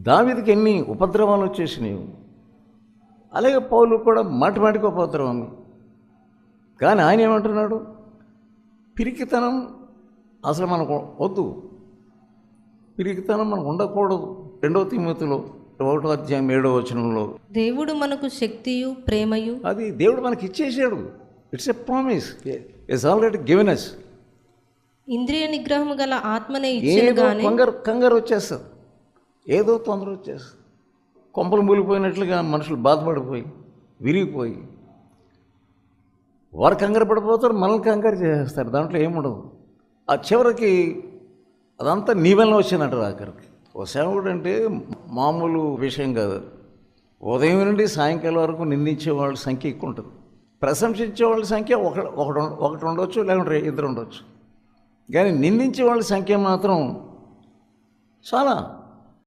దావిదికి ఎన్ని ఉపద్రవాలు వచ్చేసినాయి. అలాగే పౌలు కూడా మాటి మాటికి ఉపద్రవం. కానీ ఆయన ఏమంటున్నాడు? పిరికితనం అసలు మనకు వద్దు. పిరికితనం మనకు ఉండకూడదు. రెండవ తిమ్మతిలో ఒకటో అధ్యాయం ఏడవ వచనంలో. దేవుడు మనకు శక్తియు ప్రేమయు. అది దేవుడు మనకి ఇచ్చేసాడు it's a promise it's already given us ఇంద్రియ నిగ్రహము గల ఆత్మనే కంగారు కంగారు వచ్చేస్తుంది. ఏదో తొందర వచ్చేస్తుంది. కొంపలు మూలిపోయినట్లుగా మనుషులు బాధపడిపోయి విరిగిపోయి. వారు కంగారు పడిపోతారు మనల్ని కంగారు చేసేస్తారు. దాంట్లో ఏముండదు. ఆ చివరికి అదంతా నీ వల్ల వచ్చినట్టు ఆఖరికి ఓ సేవకుడు అంటే మామూలు విషయం కాదు. ఉదయం నుండి సాయంకాలం వరకు నిందించే వాళ్ళ సంఖ్య ఎక్కువ ఉంటుంది. ప్రశంసించే వాళ్ళ సంఖ్య ఒక ఒకటి ఒకటి ఉండొచ్చు లేకుంటే ఇద్దరు ఉండొచ్చు. కానీ నిందించే వాళ్ళ సంఖ్య మాత్రం చాలా